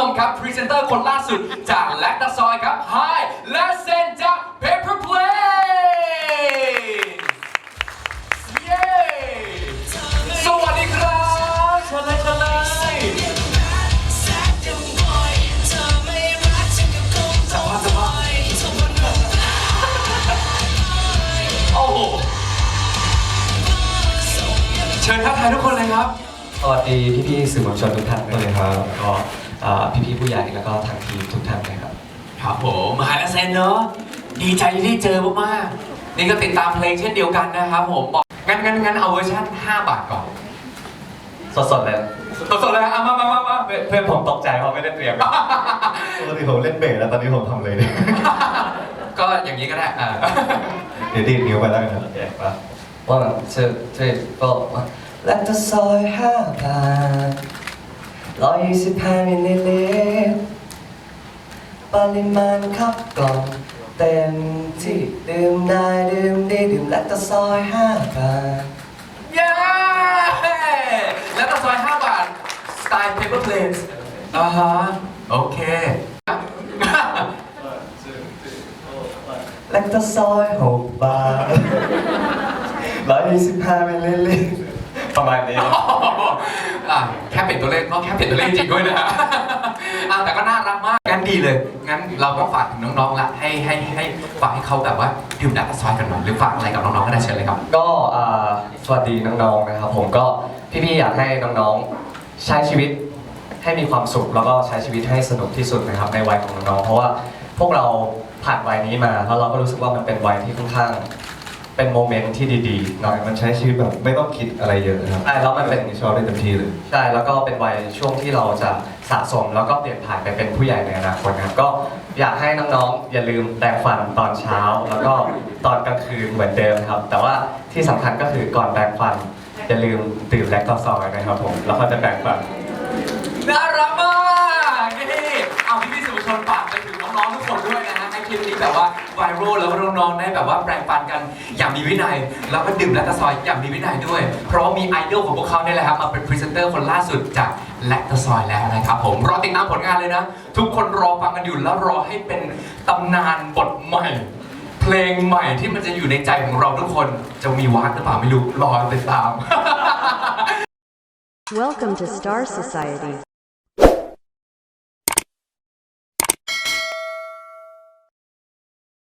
ลมครับพรีเซนเตอร์คนล่าสุดจากแลคตาซอยครับ Hi และเซนจาก Paper Plane เย้สวัสดีครับเชิญเลยเชิญเลยสัมาษณ์สัมาโอ้โหเชิญทักทายทุกคนเลยครับ สวัสดีพี่ๆสื่อมวลชนทุกท่านด้วยนะครับแล้วก็อ่าพี่ๆผู้ใหญ่แล้วก็ทางทีมทุกท่านนะครับ ครับผมมหาลเซนเนอะดีใจที่ได้เจอมากๆนี่ก็ติดตามเพลงเช่นเดียวกันนะครับผมบอกงั้นงั้นงั้นเอาเวอร์ชัน5 บาทก่อนสดๆเลยสดๆเลยนะเอามามามามาเพื่อนเพื่อนผมตกใจเพราะไม่ได้เตรียม ปกติผมเล่นเบสแล้วตอนนี้ผมทำเลยเนี่ยก็อย่างนี้ก็ได้อ่า เดี๋ยวดีดนิ้วไปแล้วกันนะโอเคปะว่าแบบเชื่อเชื่อก็ว่าและจะซอยห้าบาท ร้อยยี่สิบห้ามิลลิลิตรปริมาณครับกล่องเต็มที่ดื่มได้ดื่มดีดื่มและจะซอยห้าบาทเย้แล้วก็ซอย5บาท สไตล์ paper planes อ่าฮะโอเค แลคตาซอยหกบาทร้อยยี่สิบห้ามิลลิลิตรประมาณนี้ อะแค่เป็นตัวเลขก็แค่เป็นตัวเลขจริงด้วยนะฮะอะแต่ก็น่ารักมากงั้นดีเลย งั้นเราก็ฝากถึงน้องๆละให้ให้ให้ฝากให้เขาแบบว่าดื่มน้ำกระซอยกันหน่อยหรือฝากอะไรกับน้องๆก็ได้เชิญเลยครับ ก็อ่าสวัสดีน้องๆนะครับ ผมก็พี่ๆอยากให้น้องๆใช้ชีวิตให้มีความสุข แล้วก็ใช้ชีวิตให้สนุกที่สุดนะครับในวัยของน้องๆเพราะว่าพวกเราผ่านวัยนี้มาแล้วเราก็รู้สึกว่ามันเป็นวัยที่ค่อนข้าง เป็นโมเมนต์ที่ดีๆหน่เนาะอยมันใช้ชีวิตแบบไม่ต้องคิดอะไรเยอะนะครับใช่แล้วมันเป็น ชอบได้เต็มที่เลย ใช่แล้วก็เป็นวัยช่วงที่เราจะสะสมแล้วก็เปลี่ยนผ่านไปเป็นผู้ใหญ่ในอนาคตนะครับก็อยากให้น้องๆอย่าลืมแปรงฟันตอนเช้า แล้วก็ตอนกลางคืนเหมือนเดิมครับ แต่ว่าที่สำคัญก็คือก่อนแปรงฟันอย่าลืมดื่มแลคตาซอยนะครับผมแล้วก็จะแปรงฟัน น่ารักมาก ลิปนี้แบบว่าไวรัลแล้วก็น้องๆได้แบบว่าแปรงฟันกันอย่างมีวินัย แล้วก็ดื่มแลคตาซอยอย่างมีวินัยด้วย เพราะว่ามีไอดอลของพวกเขาเนี่ยแหละครับมาเป็นพรีเซนเตอร์คนล่าสุดจากแลคตาซอยแล้วนะครับผมรอติดตามผลงานเลยนะ ทุกคนรอฟังกันอยู่แล้วรอให้เป็นตำนานบทใหม่เพลงใหม่ที่มันจะอยู่ในใจของเราทุกคนจะมีวากหรือเปล่าไม่รู้รอติดตาม Welcome to Star Society.